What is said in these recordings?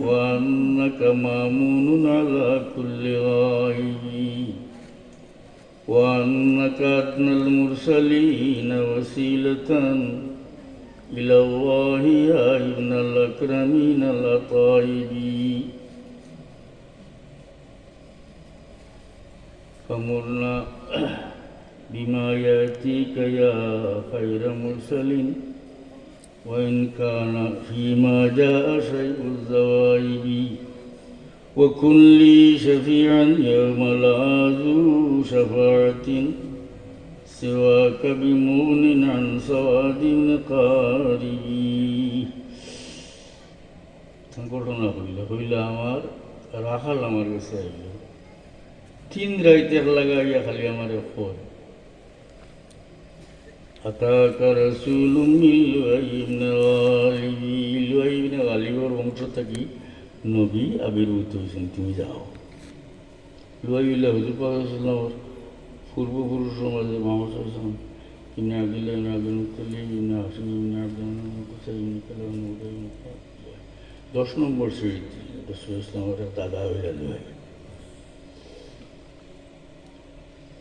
وأنك مامون على كل غائب وأنك أدنى المرسلين وسيلة إلى الله يا ابن الأكرمين الأطايبين فمرنا بما يأتيك يا خير مرسل وإن كان فيما جاء شيء الزوائب وكن لي شفيعا يوم لا ذو شفاعة سواك بمغن عن سواد قاربي ঘটনা হইল হইল আমার রাখাল আমার কাছে আইল তিন রাইতের লাগাইয়া খালি আমার ফল রসুল মিলুয়াইবনে গালিবি ইলুয়াইবনে বংশ থাকি নবী আবির্ভূত হয়েছেন তুমি যাও লুয়াইবিল্লা হুজুর পাকার পূর্বপুরুষ সমাজে Muhammad Hasan ibn Abdullah ibn Abdul Muttalib ibn Hashim ibn Abdul ibn Kalam দশ নম্বর সিরিজ রসুল ইসলামের দাদা হইয়া লুয়াই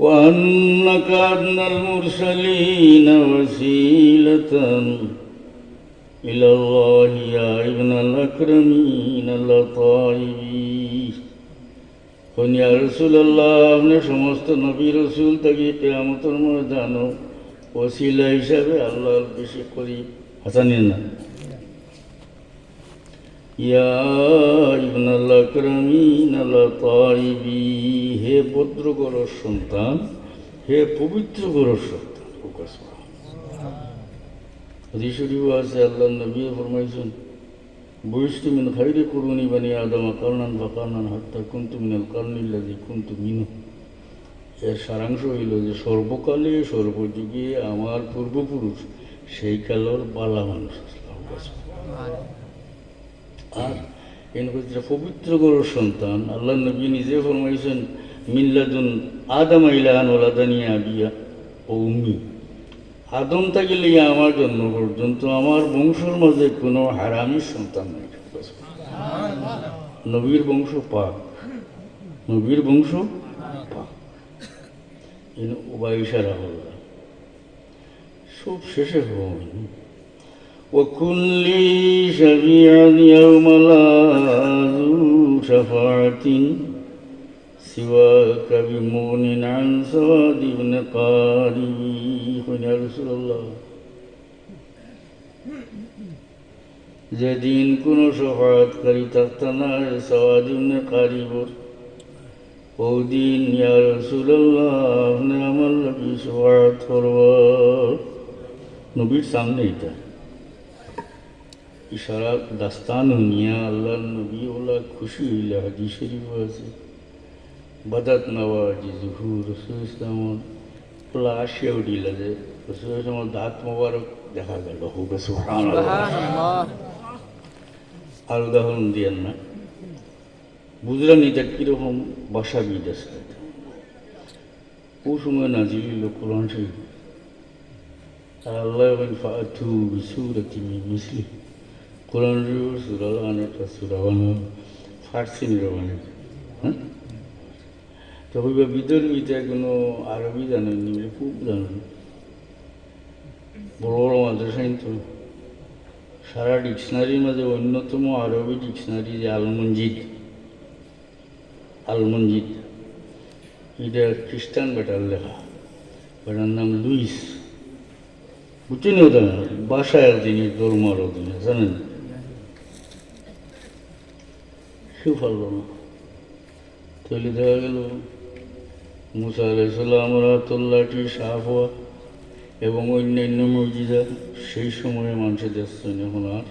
وأنك أدنى المرسلين وسيلة إلى الله يا ابن الأكرمين اللطائبين কোন ইয়া রসুল্লাহ আপনি সমস্ত নবী রসুল তাকে কেয়ামতের ময়দানও ওসিলা হিসাবে আল্লাহ বেশি করি হাসানি না ইয়া ইবনাল আকরামিন আল্লাহ হে ভদ্র গরর সন্তান, হে পবিত্র গরর সন্তান প্রকাশ হদিশরীফ আছে আল্লাহ নবী ফরমাইছেন বৈষ্ণু মিন খাইরে করুনি বানি আদমা কারণান বা কারণান হাত্তা কুন্তু মিনাল কারণিল্লাদি কুন্তু মিনু এর সারাংশ হইল যে, সর্বকালে সর্বযুগে আমার পূর্বপুরুষ, সেই কালের বালা মানুষ। আর এন হচ্ছে পবিত্র গরুর সন্তান। আল্লাহ নবী নিজে ফরমাইছেন মিল্লাদুন আদম ইলান ওলাদানিয়া বিয়া ও উম্মি। আদম থাকিলে আমার জন্ম পর্যন্ত আমার বংশের মাঝে কোনো হারামির সন্তান নেই। নবীর বংশ পাক। নবীর বংশ পাক। ইশারা হল সব শেষে হন وكن لي شفيعا يوم لا ذو شفاعة سواك بمغن عن سواد بن قاري يا رسول الله যেদিন কোনো সফাৎকারী থাকতো না সওয়াদ ইবনে কারিবর ওদিন ইয়া রাসূলুল্লাহ আপনি আমার লাগি সফাত করব নবীর সামনে এটা ইশারা দাস্তান নিয়া আল্লাহ নবী ওলা খুশি হইলে হাজি শরীফ আছে। বাদাত নওয়াজি জুহুর রসুল ইসলাম ওলা আসিয়া উঠিলা যে রসুল ইসলামের দাঁত মোবারক দেখা গেল। হুবে সুহান আর উদাহরণ দিয়েন না। বুঝলেন এটা কীরকম বাসা বিদ আছে। ও সময় নাজিল কোরআন শরীফ। আর আল্লাহ ফাতু বিসুরতি মিসলি কোরআন সুরা অনেকটা সুরা ফার্সি নিরবানি হ্যাঁ? তো হইবা বিদর্মীতে কোনো আরবি জানেননি বলে খুব জানেন বড় বড় সারা ডিকশনারির মাঝে অন্যতম আরবি ডিকশনারি যে আলমঞ্জিদ আলমঞ্জিদ এটা খ্রিস্টান বেটার লেখা। বেটার নাম লুইস। বুঝছেন ওটা? বাসায় দিনে দরমার দিনে জানেন? কেউ পারল না। তাহলে দেখা গেল, মুসা আলাইসাল্লাম তোল্লাটি সাফ হওয়া এবং অন্যান্য মসজিদা সেই সময়ে মানুষের দেখছেন এখন আর